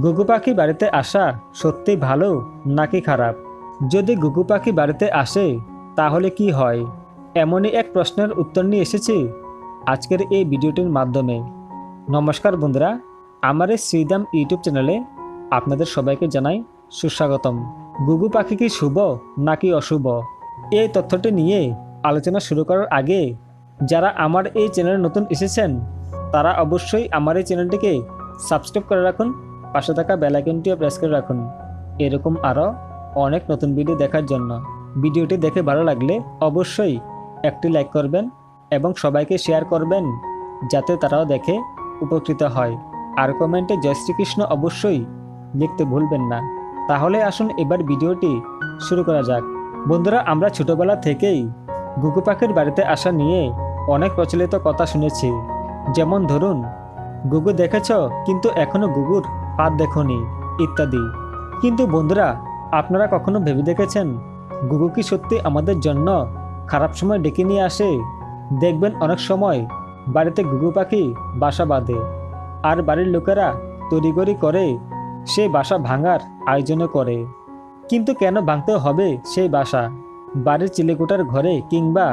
গুগু পাখি বাড়িতে আসা সত্যি ভালো নাকি খারাপ? যদি গুগু পাখি বাড়িতে আসে, তাহলে কি হয়? এমনই এক প্রশ্নের উত্তর নিয়ে এসেছি আজকের এই ভিডিওটির মাধ্যমে। নমস্কার বন্ধুরা, আমার এই শ্রীদাম ইউটিউব চ্যানেলে আপনাদের সবাইকে জানাই সুস্বাগতম। গুগু পাখি কি শুভ নাকি অশুভ? এই তথ্যটি নিয়ে আলোচনা শুরু করার আগে, যারা আমার এই চ্যানেলে নতুন এসেছেন, তারা অবশ্যই আমার এই চ্যানেলটিকে সাবস্ক্রাইব করে রাখুন পাশে থাকা বেলাইকনটিও প্রেস করে রাখুন। এরকম আরও অনেক নতুন ভিডিও দেখার জন্য। ভিডিওটি দেখে ভালো লাগলে অবশ্যই একটি লাইক করবেন এবং সবাইকে শেয়ার করবেন, যাতে তারাও দেখে উপকৃত হয়। আর কমেন্টে জয় শ্রীকৃষ্ণ অবশ্যই লিখতে ভুলবেন না। তাহলে আসুন এবার ভিডিওটি শুরু করা যাক। বন্ধুরা, আমরা ছোটবেলা থেকেই গুগু পাখির বাড়িতে আসা নিয়ে অনেক প্রচলিত কথা শুনেছি। যেমন ধরুন গুগু দেখেছ, কিন্তু এখনও গুগুর পাত দেখনি, ইত্যাদি। কিন্তু বন্ধুরা, আপনারা কখনো ভেবে দেখেছেন গুগু কি সত্যি আমাদের জন্য খারাপ সময় ডেকে নিয়ে আসে? দেখবেন অনেক সময় বাড়িতে গুগু পাখি বাসা বাঁধে আর বাড়ির লোকেরা তড়িগড়ি করে সেই বাসা ভাঙার আয়োজনও করে। কিন্তু কেন ভাঙতে হবে সেই বাসা? বাড়ির চিলেকুটার ঘরে কিংবা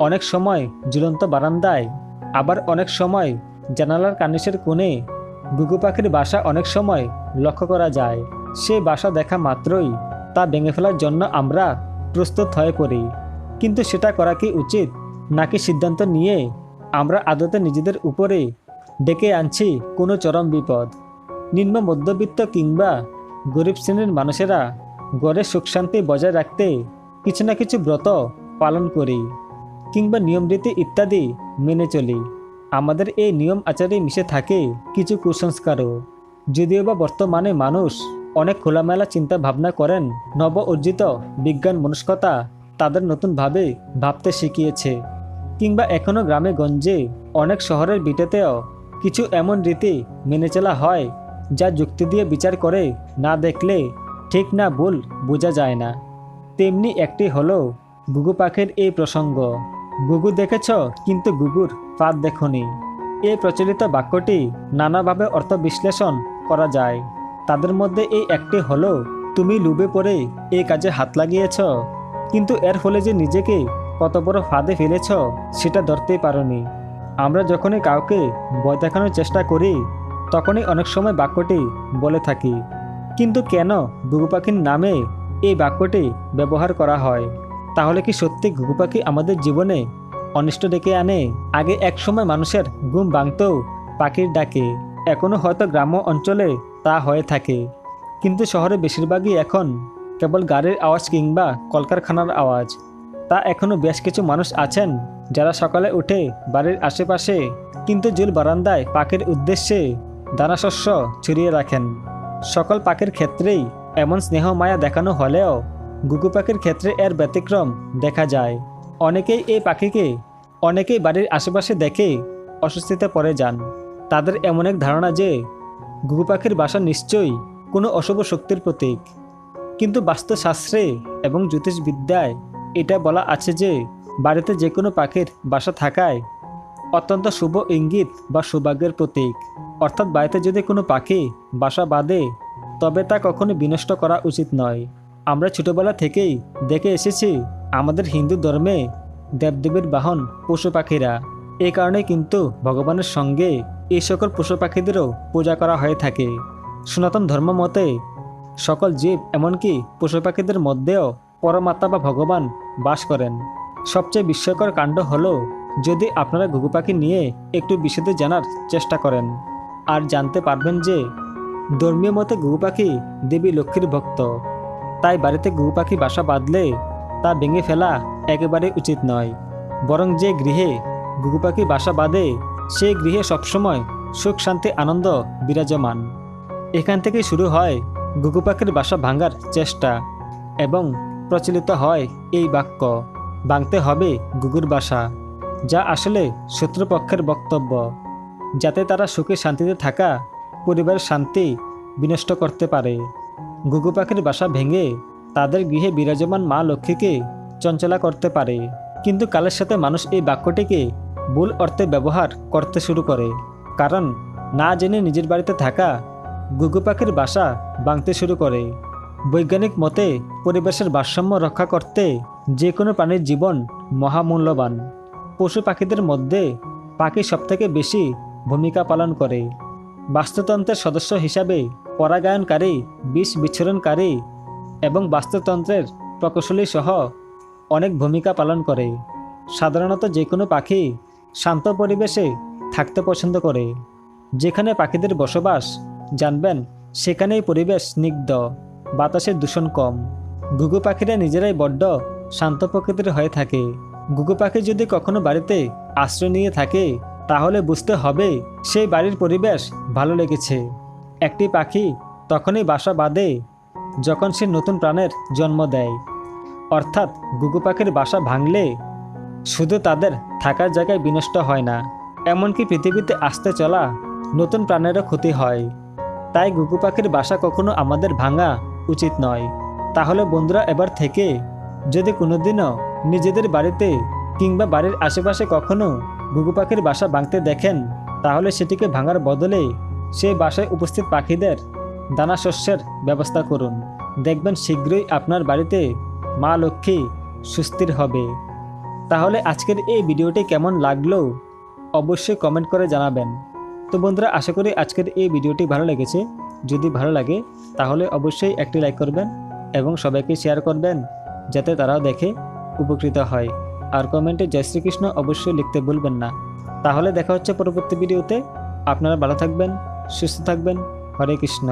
অনেক সময় ঝুলন্ত বারান্দায়, আবার অনেক সময় জানালার কানিসের কোণে গুগু পাখির বাসা অনেক সময় লক্ষ্য করা যায়। সেই বাসা দেখা মাত্রই তা ভেঙে ফেলার জন্য আমরা প্রস্তুত হয়ে পড়ি। কিন্তু সেটা করা কি উচিত, নাকি সিদ্ধান্ত নিয়ে আমরা আদতে নিজেদের উপরে ডেকে আনছি কোনো চরম বিপদ? নিম্ন মধ্যবিত্ত কিংবা গরিব শ্রেণির মানুষেরা গড়ে সুখ শান্তি বজায় রাখতে কিছু না কিছু ব্রত পালন করি, কিংবা নিয়মরীতি ইত্যাদি মেনে চলি। আমাদের এই নিয়ম আচারে মিশে থাকে কিছু কুসংস্কারও। যদিও বা বর্তমানে মানুষ অনেক খোলামেলা চিন্তা ভাবনা করেন নব অর্জিত বিজ্ঞান মনস্কতা তাদের নতুনভাবে ভাবতে শিখিয়েছে। কিংবা এখনও গ্রামে গঞ্জে অনেক শহরের বিটেতেও কিছু এমন রীতি মেনে চলা হয়, যা যুক্তি দিয়ে বিচার করে না দেখলে ঠিক না ভুল বোঝা যায় না। তেমনি একটি হলো গুগু পাখির এই প্রসঙ্গ। গুগু দেখেছ? কিন্তু গুগুর ফাঁদ দেখনি। এই প্রচলিত বাক্যটি নানাভাবে অর্থ বিশ্লেষণ করা যায়। তাদের মধ্যে এই একটি হলো, তুমি লুবে পড়ে এই কাজে হাত লাগিয়েছ। কিন্তু এর ফলে যে নিজেকে কত বড় ফাঁদে ফেলেছ, সেটা ধরতেই পারোনি। আমরা যখনই কাউকে ভয় দেখানোর চেষ্টা করি, তখনই অনেক সময় বাক্যটি বলে থাকি। কিন্তু কেন গুগু পাখির নামে এই বাক্যটি ব্যবহার করা হয়? তাহলে কি সত্যি ঘুঘু পাখি আমাদের জীবনে অনিষ্ট ডেকে আনে? আগে এক সময় মানুষের ঘুম ভাঙতেও পাখির ডাকে। এখনও হয়তো গ্রাম্য অঞ্চলে তা হয়ে থাকে। কিন্তু শহরে বেশিরভাগই এখন কেবল গাড়ির আওয়াজ কিংবা কলকারখানার আওয়াজ। তা এখনও বেশ কিছু মানুষ আছেন যারা সকালে উঠে বাড়ির আশেপাশে কিন্তু জুল বারান্দায় পাখির উদ্দেশ্যে দানাশস্য ছড়িয়ে রাখেন। সকল পাখির ক্ষেত্রেই এমন স্নেহ মায়া দেখানো হলেও গুগু পাখির ক্ষেত্রে এর ব্যতিক্রম দেখা যায়। অনেকেই এই পাখিকে, অনেকেই বাড়ির আশেপাশে দেখে অস্বস্তিতে পড়ে যান। তাদের এমন এক ধারণা যে, গুগু পাখির বাসা নিশ্চয়ই কোনো অশুভ শক্তির প্রতীক। কিন্তু বাস্তুশাস্ত্রে এবং জ্যোতিষবিদ্যায় এটা বলা আছে যে, বাড়িতে যে কোনো পাখির বাসা থাকায় অত্যন্ত শুভ ইঙ্গিত বা সৌভাগ্যের প্রতীক। অর্থাৎ বাড়িতে যদি কোনো পাখি বাসা বাঁধে, তবে তা কখনো বিনষ্ট করা উচিত নয়। আমরা ছোটবেলা থেকেই দেখে এসেছি আমাদের হিন্দু ধর্মে দেবদেবীর বাহন পশু পাখিরা। এ কারণে কিন্তু ভগবানের সঙ্গে এই সকল পশু পাখিদেরও পূজা করা হয়ে থাকে। সনাতন ধর্ম মতে সকল জীব এমনকি পশু পাখিদের মধ্যেও পরমাত্মা বা ভগবান বাস করেন। সবচেয়ে বিস্ময়কর কাণ্ড হলো যদি আপনারা ঘুঘু পাখি নিয়ে একটু বিশদে জানার চেষ্টা করেন। আর জানতে পারবেন যে ধর্মীয় মতে ঘুঘু পাখি দেবী লক্ষ্মীর ভক্ত। তাই বাড়িতে ঘুঘু পাখি বাসা বাঁধলে তা ভেঙে ফেলা একেবারে উচিত নয়। বরং যে গৃহে ঘুঘু পাখি বাসা বাঁধে সেই গৃহে সবসময় সুখ, শান্তি, আনন্দ বিরাজমান। এখান থেকে শুরু হয় ঘুঘু পাখির বাসা ভাঙার চেষ্টা এবং প্রচলিত হয় এই বাক্য, ভাঙতে হবে গুগুর বাসা যা আসলে শত্রুপক্ষের বক্তব্য। যাতে তারা সুখে শান্তিতে থাকা, পরিবারের শান্তি বিনষ্ট করতে পারে। ঘুঘু পাখির বাসা ভেঙে তাদের গৃহে বিরাজমান মা লক্ষ্মীকে চঞ্চলা করতে পারে। কিন্তু কালের সাথে মানুষ এই বাক্যটিকে ভুল অর্থে ব্যবহার করতে শুরু করে। কারণ না জেনে নিজের বাড়িতে থাকা গুগু পাখির বাসা ভাঙতে শুরু করে। বৈজ্ঞানিক মতে পরিবেশের ভারসাম্য রক্ষা করতে যে কোনো প্রাণীর জীবন মহামূল্যবান। পশু পাখিদের মধ্যে পাখি সবথেকে বেশি ভূমিকা পালন করে। বাস্তুতন্ত্রের সদস্য হিসাবে পরাগায়নকারী, বিষ বিচ্ছুরণকারী এবং বাস্তুতন্ত্রের প্রকৌশলী সহ অনেক ভূমিকা পালন করে। সাধারণত যে কোনো পাখি শান্ত পরিবেশে থাকতে পছন্দ করে। যেখানে পাখিদের বসবাস, জানবেন, সেখানেই পরিবেশ স্নিগ্ধ, বাতাসের দূষণ কম। ঘুঘু পাখিরা নিজেরাই বড্ড শান্ত প্রকৃতির হয়ে থাকে। ঘুঘু পাখি যদি কখনো বাড়িতে আশ্রয় নিয়ে থাকে, তাহলে বুঝতে হবে সেই বাড়ির পরিবেশ ভালো লেগেছে। একটি পাখি তখনই বাসা বাঁধে, যখন সে নতুন প্রাণের জন্ম দেয়। অর্থাৎ গুগু পাখির বাসা ভাঙলে শুধু তাদের থাকার জায়গায় বিনষ্ট হয় না, এমনকি পৃথিবীতে আসতে চলা নতুন প্রাণেরও ক্ষতি হয়। তাই গুগু পাখির বাসা কখনো আমাদের ভাঙা উচিত নয়। তাহলে বন্ধুরা, এবার থেকে যদি কোনোদিনও নিজেদের বাড়িতে কিংবা বাড়ির আশেপাশে কখনো ঘুঘু পাখির বাসা ভাঙতে দেখেন, তাহলে সেটিকে ভাঙার বদলে সেই বাসায় উপস্থিত পাখিদের দানা শস্যের ব্যবস্থা করুন। দেখবেন শীঘ্রই আপনার বাড়িতে মা লক্ষ্মী সুস্থির হবে। তাহলে আজকের এই ভিডিওটি কেমন লাগল অবশ্যই কমেন্ট করে জানাবেন। তো বন্ধুরা, আশা করি আজকের এই ভিডিওটি ভালো লেগেছে। যদি ভালো লাগে, তাহলে অবশ্যই একটি লাইক করবেন এবং সবাইকে শেয়ার করবেন, যাতে তারাও দেখে উপকৃত হয়। আর কমেন্টে জয় শ্রীকৃষ্ণ অবশ্যই লিখতে ভুলবেন না। তাহলে দেখা হচ্ছে পরবর্তী ভিডিওতে। আপনারা ভালো থাকবেন। সুস্থ থাকবেন হরে কৃষ্ণ